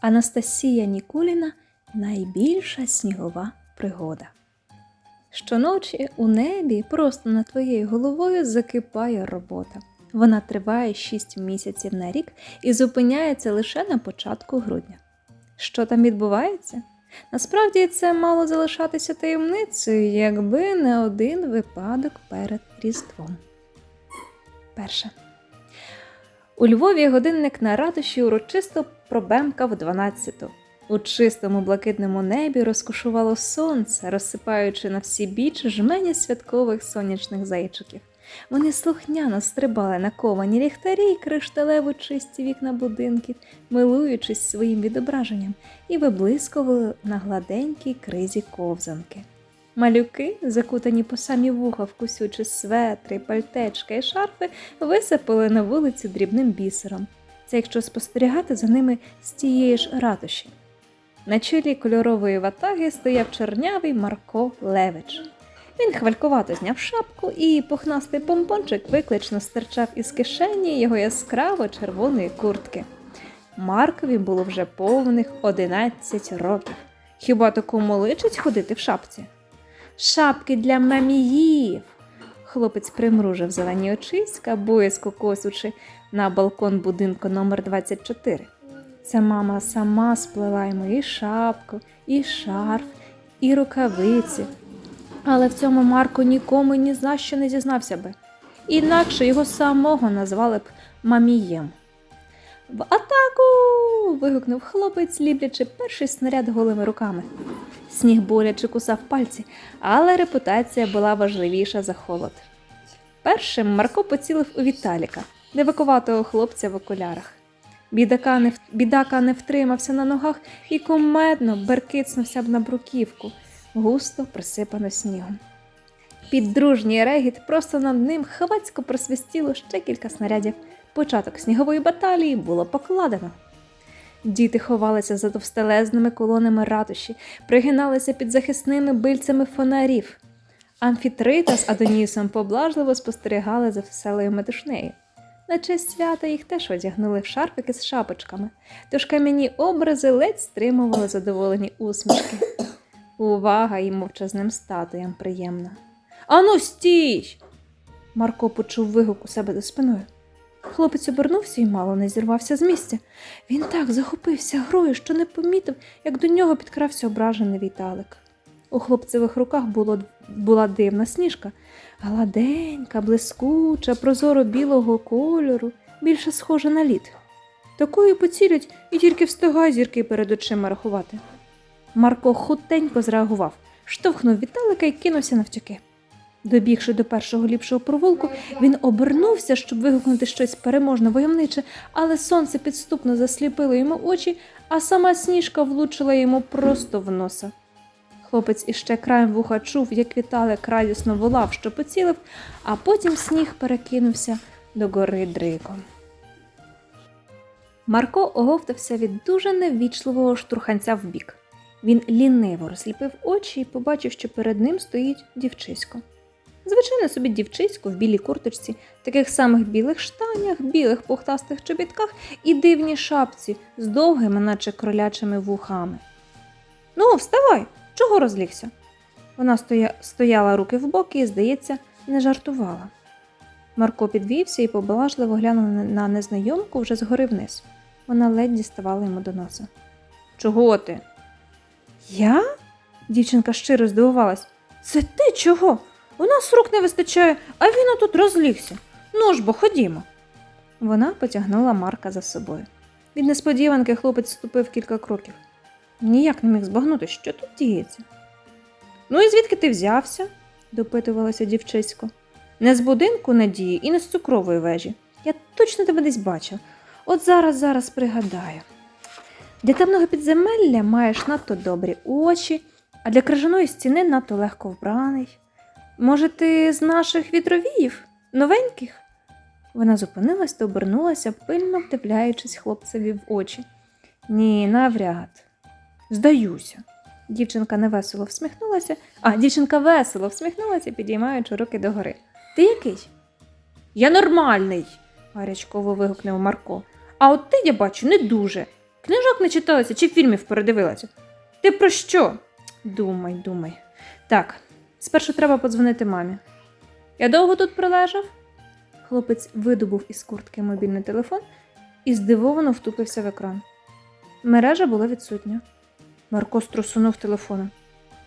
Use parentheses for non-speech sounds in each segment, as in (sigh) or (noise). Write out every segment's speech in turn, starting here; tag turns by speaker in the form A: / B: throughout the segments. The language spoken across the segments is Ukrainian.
A: Анастасія Нікуліна найбільша снігова пригода. Щоночі у небі просто над твоєю головою закипає робота. Вона триває 6 місяців на рік і зупиняється лише на початку грудня. Що там відбувається? Насправді це мало залишатися таємницею, якби не один випадок перед Різдвом. Перше. У Львові годинник на ратуші урочисто пробемкав 12-ту. У чистому блакитному небі розкошувало сонце, розсипаючи на всі біч жмені святкових сонячних зайчиків. Вони слухняно стрибали на ковані ліхтарі й кришталево чисті вікна будинків, милуючись своїм відображенням, і виблискували на гладенькій кризі ковзанки. Малюки, закутані по самі вуха в светри, пальтечка і шарфи, висипали на вулицю дрібним бісером. Це якщо спостерігати за ними з тієї ж ратуші. На чолі кольорової ватаги стояв чорнявий Марко Левич. Він хвалькувато зняв шапку, і пухнастий помпончик виклично стирчав із кишені його яскраво червоної куртки. Маркові було вже повних 11 років. Хіба такому личить ходити в шапці? Шапки для маміїв. Хлопець примружив зелені очиська, боязко косучи на балкон будинку номер 24. Це мама сама сплела йому і шапку, і шарф, і рукавиці. Але в цьому Марко нікому ні за що не зізнався би. Інакше його самого назвали б мамієм. В атаку. вигукнув хлопець, ліплячи перший снаряд голими руками. Сніг боляче кусав пальці, але репутація була важливіша за холод. Першим Марко поцілив у Віталіка, дивакуватого хлопця в окулярах. Бідака не, бідака не втримався на ногах і кумедно беркицнувся б на бруківку, густо присипано снігом. Під дружній регіт просто над ним хвацько просвистіло ще кілька снарядів. Початок снігової баталії було покладено. Діти ховалися за товстелезними колонами ратуші, пригиналися під захисними бильцями фонарів. Амфітрита з Адонісом поблажливо спостерігали за веселою метушнею. На честь свята їх теж одягнули в шарфики з шапочками, тож кам'яні образи ледь стримували задоволені усмішки. Увага і мовчазним статуям приємна. Ану, стій! Марко почув вигук у себе за спиною. Хлопець обернувся і мало не зірвався з місця. Він так захопився грою, що не помітив, як до нього підкрався ображений Віталик. У хлопцевих руках було, була дивна сніжка, гладенька, блискуча, прозоро білого кольору, більше схожа на лід. Такою поцілять і тільки встигає зірки перед очима рахувати. Марко хутенько зреагував, штовхнув Віталика і кинувся навтяки. Добігши до першого ліпшого провулку, він обернувся, щоб вигукнути щось переможно войовниче, але сонце підступно засліпило йому очі, а сама сніжка влучила йому просто в носа. Хлопець іще краєм вуха чув, як Віталик радісно волав, що поцілив, а потім сніг перекинувся до гори дриком. Марко оговтався від дуже неввічливого штурханця вбік. Він ліниво розліпив очі і побачив, що перед ним стоїть дівчисько. Звичайно собі дівчисько в білій курточці, таких самих білих штанях, білих пухтастих чобітках і дивній шапці з довгими, наче кролячими вухами. Ну, вставай, чого розлігся? Вона стоя... стояла руки в боки і, здається, не жартувала. Марко підвівся і поблажливо глянув на незнайомку вже згори вниз. Вона ледь діставала йому до носа. Чого ти? Я? Дівчинка щиро здивувалась. Це ти чого? У нас рук не вистачає, а він тут розлігся. Ну ж бо ходімо. Вона потягнула Марка за собою. Від несподіванки хлопець ступив кілька кроків. Ніяк не міг збагнути, що тут діється. Ну і звідки ти взявся? допитувалася дівчисько. Не з будинку надії і не з цукрової вежі. Я точно тебе десь бачив. От зараз, зараз пригадаю. Для темного підземелля маєш надто добрі очі, а для крижаної стіни надто легко вбраний. Може, ти з наших вітровіїв? Новеньких? Вона зупинилась та обернулася, пильно вдивляючись хлопцеві в очі. Ні, навряд. Здаюся. Дівчинка невесело всміхнулася, а дівчинка весело всміхнулася, підіймаючи руки догори. Ти який? Я нормальний, гарячково вигукнув Марко. А от ти, я бачу, не дуже. Книжок не читалася чи фільмів передивилася? Ти про що? Думай, думай. Так, спершу треба подзвонити мамі. Я довго тут пролежав? Хлопець видобув із куртки мобільний телефон і здивовано втупився в екран. Мережа була відсутня. Марко струсунув телефоном.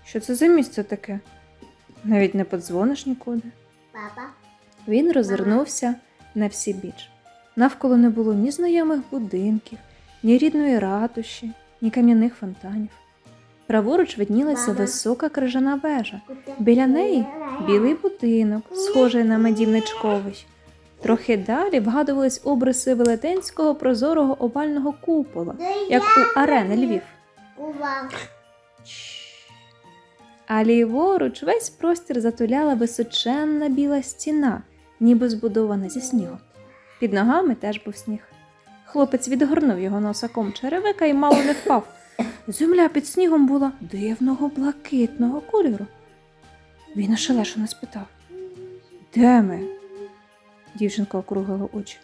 A: Що це за місце таке? Навіть не подзвониш нікуди.
B: Папа.
A: Він розвернувся на всі біч. Навколо не було ні знайомих будинків, ні рідної ратуші, ні кам'яних фонтанів. Праворуч виднілася висока крижана вежа. Біля неї білий будинок, схожий на медівничковий. Трохи далі вгадувались обриси велетенського прозорого овального купола, як у арени Львів. А ліворуч весь простір затуляла височенна біла стіна, ніби збудована зі снігу. Під ногами теж був сніг. Хлопець відгорнув його носаком черевика і мало не впав. Земля під снігом була дивного блакитного кольору. Він ошелешено спитав: Де ми? Дівчинка округлила очі.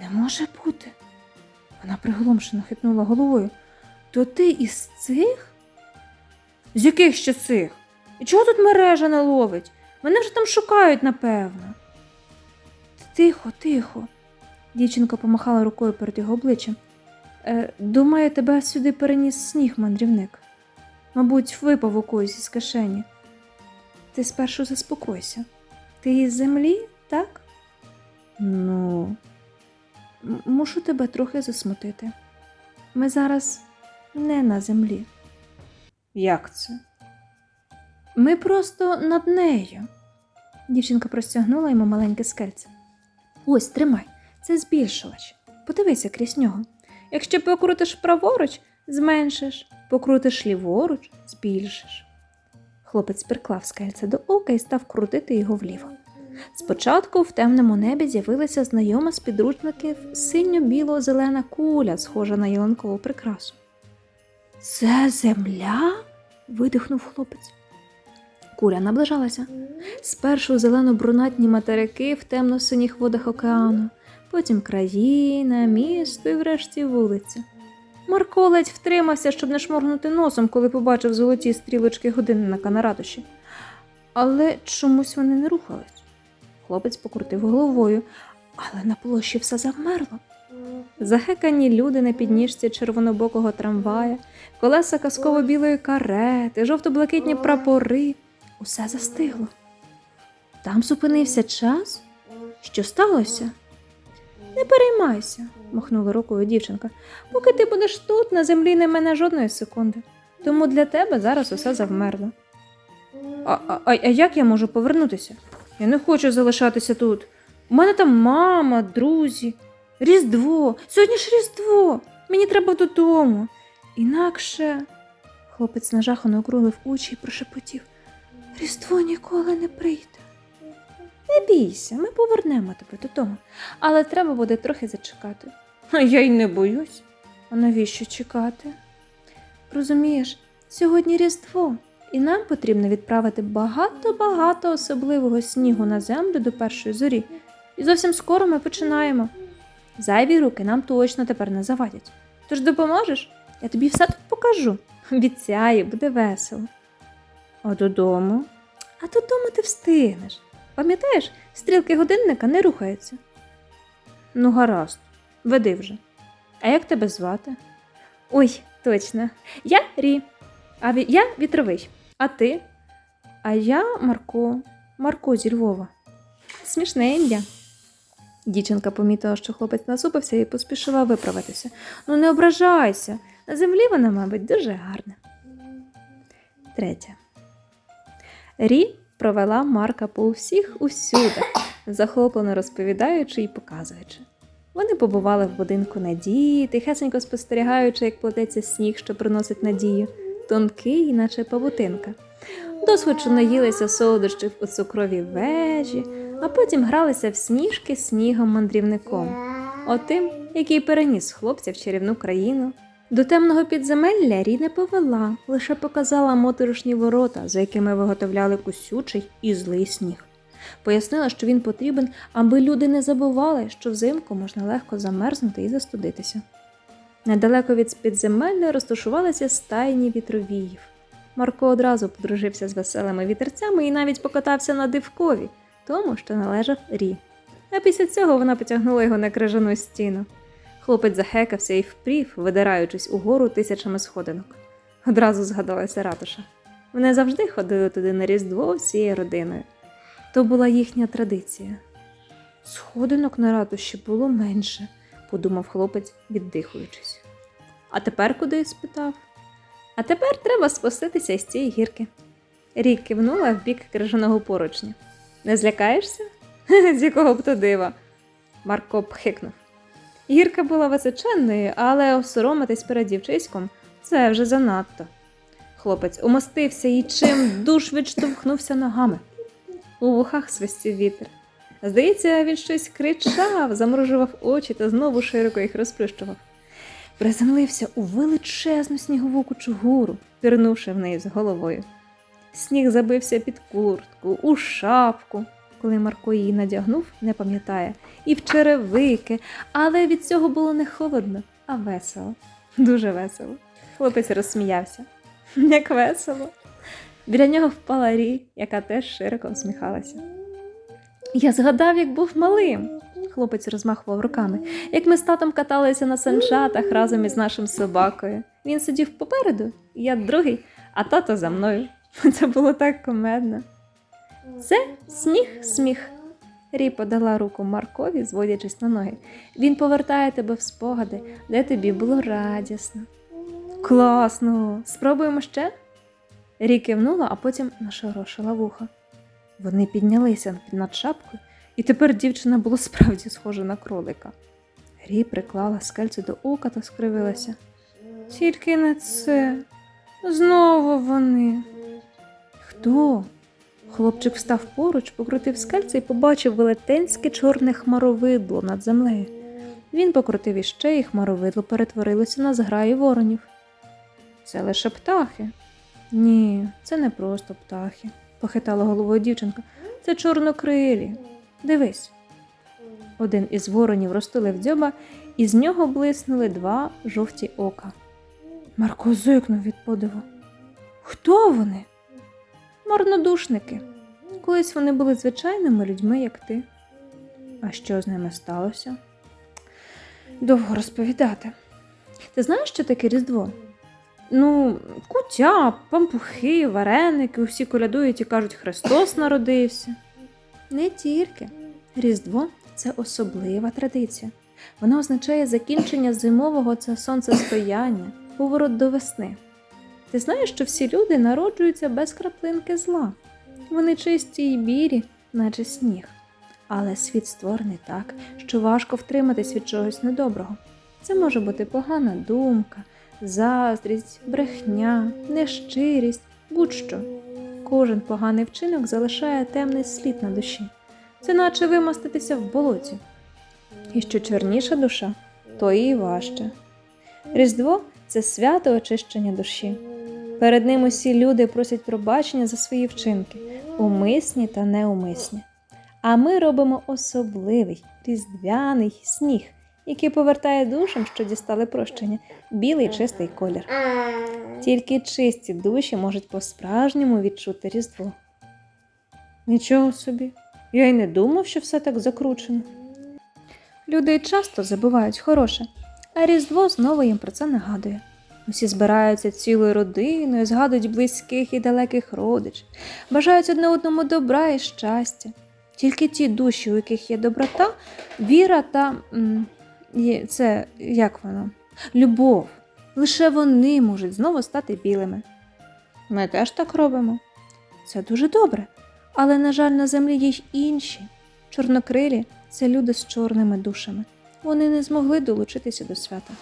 A: Не може бути. Вона приголомшено хитнула головою. То ти із цих? З яких ще цих? І чого тут мережа не ловить? Мене вже там шукають, напевно. Тихо, тихо. Дівчинка помахала рукою перед його обличчям. Е, думаю, тебе сюди переніс сніг, мандрівник. Мабуть, випав у когось із кишені. Ти спершу заспокойся. Ти із землі, так? Ну, мушу тебе трохи засмутити. Ми зараз не на землі. Як це? Ми просто над нею. Дівчинка простягнула йому маленьке скельце. Ось, тримай, це збільшувач. Подивися крізь нього. Якщо покрутиш праворуч, зменшиш, покрутиш ліворуч, збільшиш. Хлопець приклав скельце до ока і став крутити його вліво. Спочатку в темному небі з'явилася знайома з підручників синьо-біло-зелена куля, схожа на ялинкову прикрасу. Це земля? видихнув хлопець. Куля наближалася. Спершу зелено-брунатні материки в темно-синіх водах океану, потім країна, місто і врешті вулиця. Марко ледь втримався, щоб не шморгнути носом, коли побачив золоті стрілочки годинника на ратуші. Але чомусь вони не рухались. Хлопець покрутив головою, але на площі все завмерло. Захекані люди на підніжці червонобокого трамвая, колеса казково-білої карети, жовто-блакитні прапори. Усе застигло. Там зупинився час? Що сталося? Не переймайся, махнула рукою дівчинка. Поки ти будеш тут, на землі не мене жодної секунди. Тому для тебе зараз усе завмерло. А, а, а як я можу повернутися? Я не хочу залишатися тут. У мене там мама, друзі, Різдво. Сьогодні ж Різдво. Мені треба додому. Інакше. Хлопець нажахано округлив очі і прошепотів. Різдво ніколи не прийде. Не бійся, ми повернемо тебе додому, але треба буде трохи зачекати. Я й не боюсь. А навіщо чекати? Розумієш, сьогодні Різдво, і нам потрібно відправити багато-багато особливого снігу на землю до першої зорі. І зовсім скоро ми починаємо. Зайві руки нам точно тепер не завадять. Тож допоможеш? Я тобі все тут покажу. Обіцяю, буде весело. А додому? А додому ти встигнеш. Пам'ятаєш, стрілки годинника не рухаються. Ну, гаразд, веди вже. А як тебе звати? Ой, точно. Я Рі. А ві- я вітровий. А ти? А я Марко. Марко зі Львова. Смішне ім'я. Дівчинка помітила, що хлопець насупився і поспішила виправитися. Ну, не ображайся. На землі вона, мабуть, дуже гарна. Третє. Рі провела Марка по всіх усюди, захоплено розповідаючи і показуючи. Вони побували в будинку Надії, тихесенько спостерігаючи, як плететься сніг, що приносить надію, тонкий, наче павутинка. Досхочу наїлися солодощів у цукровій вежі, а потім гралися в сніжки снігом мандрівником, отим, який переніс хлопця в чарівну країну. До темного підземелля Рі не повела, лише показала моторошні ворота, за якими виготовляли кусючий і злий сніг. Пояснила, що він потрібен, аби люди не забували, що взимку можна легко замерзнути і застудитися. Недалеко від підземелля розташувалися стайні вітровіїв. Марко одразу подружився з веселими вітерцями і навіть покатався на дивкові, тому що належав Рі. А після цього вона потягнула його на крижану стіну. Хлопець захекався і впрів, видираючись угору тисячами сходинок. Одразу згадалася ратуша. Вони завжди ходили туди на Різдво всією родиною. То була їхня традиція. Сходинок на ратуші було менше, подумав хлопець, віддихуючись. А тепер куди? спитав. А тепер треба спуститися із цієї гірки. Рік кивнула в бік крижаного поручня. Не злякаєшся? (laughs) З якого б то дива? Марко пхикнув. Гірка була височенною, але осоромитись перед дівчиськом це вже занадто. Хлопець умостився і чим душ відштовхнувся ногами. У вухах свистів вітер. Здається, він щось кричав, замружував очі та знову широко їх розплющував. Приземлився у величезну снігову кучугуру, пірнувши в неї з головою. Сніг забився під куртку, у шапку, коли Марко її надягнув, не пам'ятає, і в черевики, але від цього було не холодно, а весело. Дуже весело. Хлопець розсміявся. (laughs) Як весело. Біля нього впала Рі, яка теж широко всміхалася. Я згадав, як був малим. Хлопець розмахував руками. Як ми з татом каталися на санчатах разом із нашим собакою. Він сидів попереду, я другий, а тато за мною. (laughs) Це було так комедно. Це сніг, сміх. Рі подала руку Маркові, зводячись на ноги. Він повертає тебе в спогади, де тобі було радісно. Класно! Спробуємо ще? Рі кивнула, а потім нашорошила вуха. Вони піднялися над шапкою, і тепер дівчина була справді схожа на кролика. Рі приклала скельце до ока та скривилася. Тільки не це. Знову вони. Хто? Хлопчик встав поруч, покрутив скельце і побачив велетенське чорне хмаровидло над землею. Він покрутив іще, і хмаровидло перетворилося на зграї воронів. Це лише птахи. Ні, це не просто птахи, похитала головою дівчинка. Це чорнокрилі. Дивись. Один із воронів розтулив дзьоба, і з нього блиснули два жовті ока. Марко зойкнув від подиву. Хто вони? Марнодушники. Колись вони були звичайними людьми, як ти. А що з ними сталося? Довго розповідати. Ти знаєш, що таке Різдво? Ну, куття, пампухи, вареники, усі колядують і кажуть, Христос народився. Не тільки. Різдво це особлива традиція. Вона означає закінчення зимового це сонцестояння, поворот до весни. Ти знаєш, що всі люди народжуються без краплинки зла. Вони чисті й бірі, наче сніг. Але світ створений так, що важко втриматись від чогось недоброго. Це може бути погана думка, заздрість, брехня, нещирість, будь-що. Кожен поганий вчинок залишає темний слід на душі. Це наче вимоститися в болоті. І що чорніша душа, то і важче. Різдво це свято очищення душі. Перед ним усі люди просять пробачення за свої вчинки, умисні та неумисні. А ми робимо особливий різдвяний сніг, який повертає душам, що дістали прощення, білий чистий колір. Тільки чисті душі можуть по-справжньому відчути Різдво. Нічого собі, я й не думав, що все так закручено. Люди часто забувають хороше, а Різдво знову їм про це нагадує. Усі збираються цілою родиною, згадують близьких і далеких родичів, бажають одне одному добра і щастя. Тільки ті душі, у яких є доброта, віра та це як воно? Любов. Лише вони можуть знову стати білими. Ми теж так робимо. Це дуже добре. Але, на жаль, на землі є й інші. Чорнокрилі це люди з чорними душами. Вони не змогли долучитися до свята.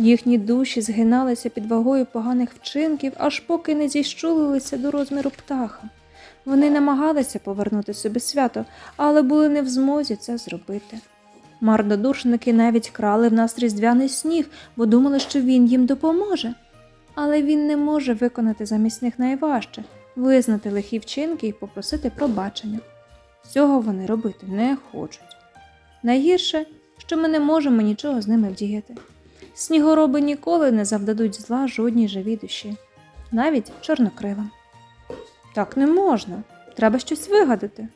A: Їхні душі згиналися під вагою поганих вчинків, аж поки не зіщулилися до розміру птаха. Вони намагалися повернути собі свято, але були не в змозі це зробити. Мардодушники навіть крали в нас різдвяний сніг, бо думали, що він їм допоможе. Але він не може виконати замість них найважче визнати лихі вчинки і попросити пробачення. Цього вони робити не хочуть. Найгірше, що ми не можемо нічого з ними вдіяти. Снігороби ніколи не завдадуть зла жодній живій душі, навіть чорнокрилам. Так не можна. Треба щось вигадати.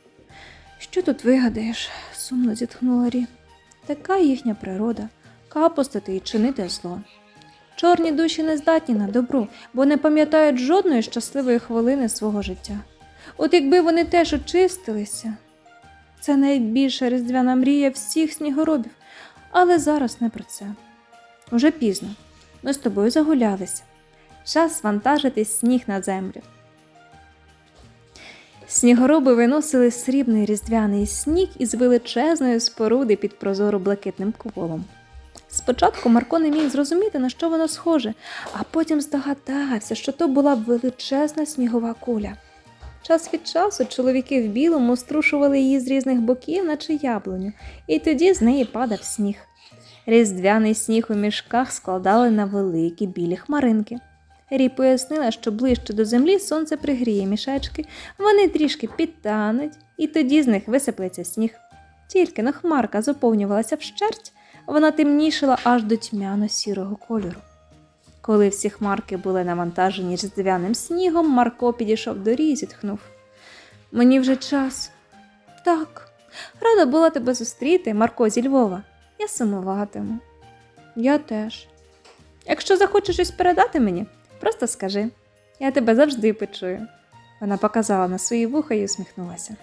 A: Що тут вигадаєш? сумно зітхнула Рі. Така їхня природа капостити і чинити зло. Чорні душі не здатні на добру, бо не пам'ятають жодної щасливої хвилини свого життя. От якби вони теж очистилися, це найбільша різдвяна мрія всіх снігоробів, але зараз не про це. Уже пізно. Ми з тобою загулялися. Час вантажити сніг на землю. Снігороби виносили срібний різдвяний сніг із величезної споруди під прозоро блакитним куполом. Спочатку Марко не міг зрозуміти, на що воно схоже, а потім здогадався, що то була величезна снігова куля. Час від часу чоловіки в білому струшували її з різних боків, наче яблуню, і тоді з неї падав сніг. Різдвяний сніг у мішках складали на великі білі хмаринки. Рі пояснила, що ближче до землі сонце пригріє мішечки, вони трішки підтануть, і тоді з них висиплеться сніг. Тільки но хмарка заповнювалася вщерть, вона темнішала аж до тьмяно-сірого кольору. Коли всі хмарки були навантажені різдвяним снігом, Марко підійшов до Рі і зітхнув. Мені вже час. Так, рада була тебе зустріти, Марко зі Львова. Я сумуватиму. Я теж. Якщо захочеш щось передати мені, просто скажи. Я тебе завжди почую. Вона показала на свої вуха і усміхнулася.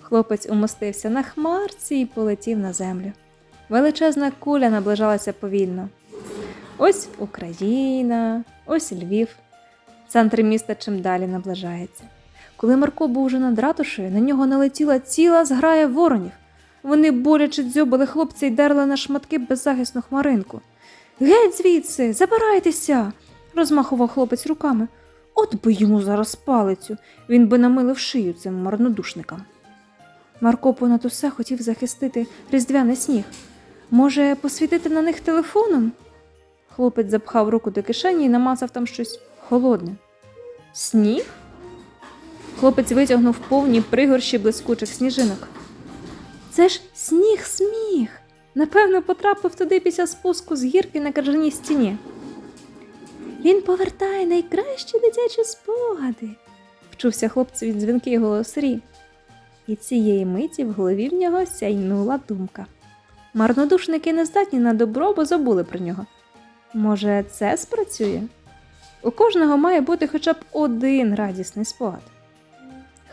A: Хлопець умостився на хмарці і полетів на землю. Величезна куля наближалася повільно. Ось Україна, ось Львів. Центр міста чим далі наближається. Коли Марко був уже над ратушею, на нього налетіла ціла зграя воронів. Вони боляче дзьобали хлопця й дерли на шматки беззахисну хмаринку. Геть звідси, забирайтеся, розмахував хлопець руками. От би йому зараз палицю, він би намилив шию цим марнодушникам. Марко понад усе хотів захистити різдвяний сніг. Може, посвітити на них телефоном? Хлопець запхав руку до кишені і намацав там щось холодне. Сніг? Хлопець витягнув повні пригорші блискучих сніжинок. Це ж сніг сміх. Напевно, потрапив туди після спуску з гірки на кажаній стіні. Він повертає найкращі дитячі спогади, вчувся хлопцеві дзвінкий голос Рі. І цієї миті в голові в нього сяйнула думка. Марнодушники не здатні на добро, бо забули про нього. Може, це спрацює? У кожного має бути хоча б один радісний спогад.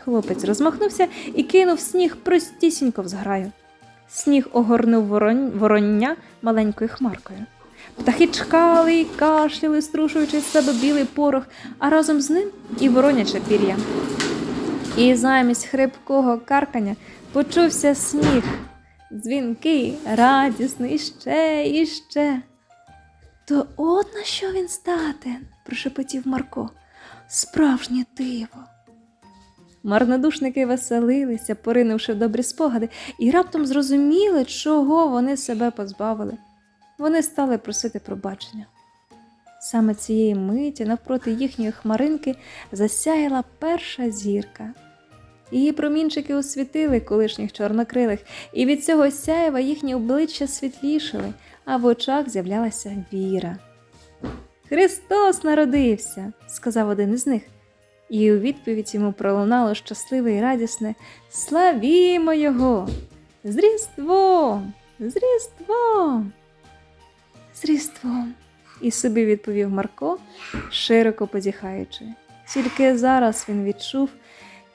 A: Хлопець розмахнувся і кинув сніг простісінько в зграю. Сніг огорнув ворон... вороння маленькою хмаркою. Птахи чхали й кашляли, струшуючи з себе білий порох, а разом з ним і вороняче пір'я. І замість хрипкого каркання почувся сніг, дзвінкий, радісний ще і ще. То от на що він статен, прошепотів Марко. Справжнє диво. Марнодушники веселилися, поринувши в добрі спогади, і раптом зрозуміли, чого вони себе позбавили. Вони стали просити пробачення. Саме цієї миті навпроти їхньої хмаринки засяяла перша зірка. Її промінчики освітили колишніх чорнокрилих, і від цього сяєва їхні обличчя світлішали, а в очах з'являлася віра. Христос народився, сказав один із них, і у відповідь йому пролунало щасливе і радісне Славімо Його! З Різдвом! З Різдвом! З Різдвом! І собі відповів Марко, широко позіхаючи. Тільки зараз він відчув,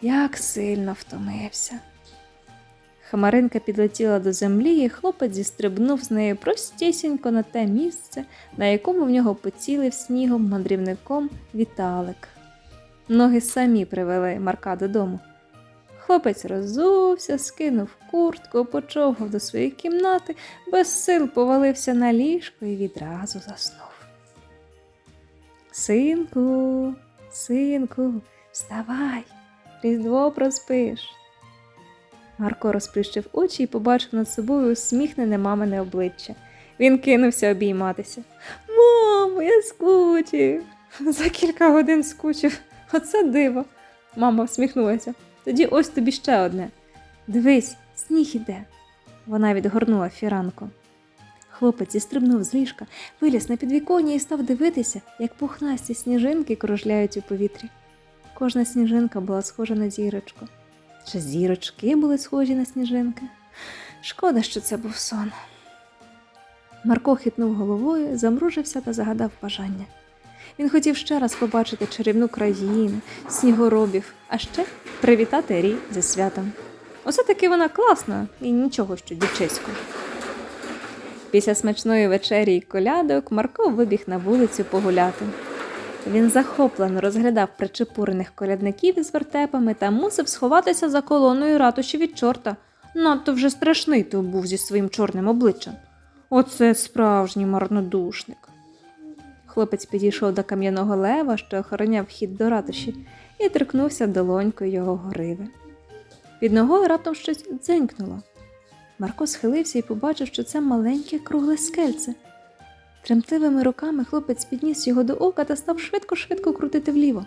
A: як сильно втомився. Хмаринка підлетіла до землі, і хлопець зістрибнув з нею простісінько на те місце, на якому в нього поцілив снігом мандрівником Віталик. Ноги самі привели Марка додому. Хлопець роззувся, скинув куртку, почовгав до своєї кімнати, без сил повалився на ліжко і відразу заснув. Синку, синку, вставай, різдво проспиш. Марко розплющив очі і побачив над собою усміхнене мамине обличчя. Він кинувся обійматися. Мамо, я скучив. За кілька годин скучив. Оце диво. Мама всміхнулася. Тоді ось тобі ще одне. Дивись, сніг іде. Вона відгорнула фіранку. Хлопець зістрибнув з ліжка, виліз на підвіконня і став дивитися, як пухнасті сніжинки кружляють у повітрі. Кожна сніжинка була схожа на зірочку. Чи зірочки були схожі на сніжинки? Шкода, що це був сон. Марко хитнув головою, замружився та загадав бажання. Він хотів ще раз побачити чарівну країну, снігоробів, а ще привітати Рі зі святом. Усе таки вона класна і нічого, що дівчисько. Після смачної вечері й колядок Марко вибіг на вулицю погуляти. Він захоплено розглядав причепурених колядників із вертепами та мусив сховатися за колоною ратуші від чорта. Надто вже страшний той був зі своїм чорним обличчям. Оце справжній марнодушник. Хлопець підійшов до кам'яного лева, що охороняв вхід до ратуші, і торкнувся долонькою його гриви. Під ногою раптом щось дзенькнуло. Марко схилився і побачив, що це маленьке кругле скельце. Тремтливими руками хлопець підніс його до ока та став швидко-швидко крутити вліво.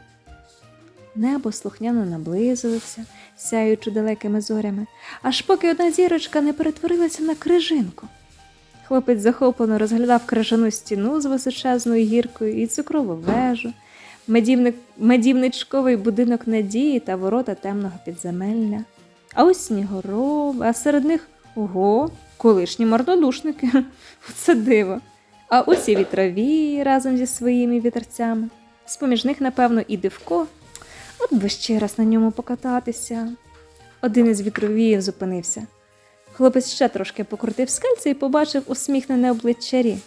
A: Небо слухняно наблизилося, сяючи далекими зорями, аж поки одна зірочка не перетворилася на крижинку. Хлопець захоплено розглядав крижану стіну з височезною гіркою і цукрову вежу, медівник, медівничковий будинок надії та ворота темного підземелля. А ось снігороби, а серед них ого, колишні мордодушники. (laughs) Це диво. А ось і вітрові разом зі своїми вітерцями. З-поміж них, напевно, і дивко. От би ще раз на ньому покататися. Один із вітровіїв зупинився. Хлопець ще трошки покрутив скальце і побачив усміхнене обличчя Рі.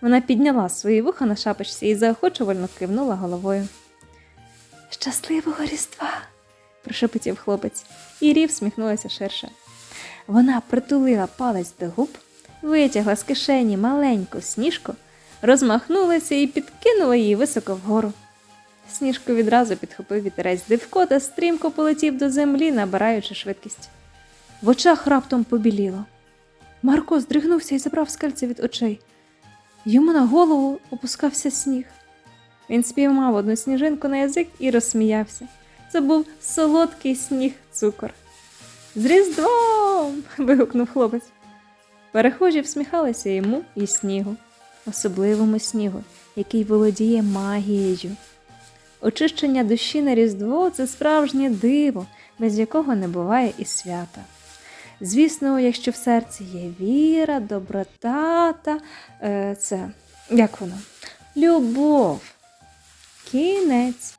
A: Вона підняла свої вуха на шапочці і заохочувально кивнула головою. Щасливого Різдва! прошепотів хлопець, і Рі всміхнулася ширше. Вона притулила палець до губ, витягла з кишені маленьку сніжку, розмахнулася і підкинула її високо вгору. Сніжку відразу підхопив вітерець дивко та стрімко полетів до землі, набираючи швидкість. В очах раптом побіліло. Марко здригнувся і забрав скальце від очей. Йому на голову опускався сніг. Він спіймав одну сніжинку на язик і розсміявся. Це був солодкий сніг цукор. З Різдвом. вигукнув хлопець. Перехожі всміхалися йому і снігу, особливому снігу, який володіє магією. Очищення душі на Різдво це справжнє диво, без якого не буває і свята. Звісно, якщо в серці є віра, доброта та е, це як воно? Любов. Кінець.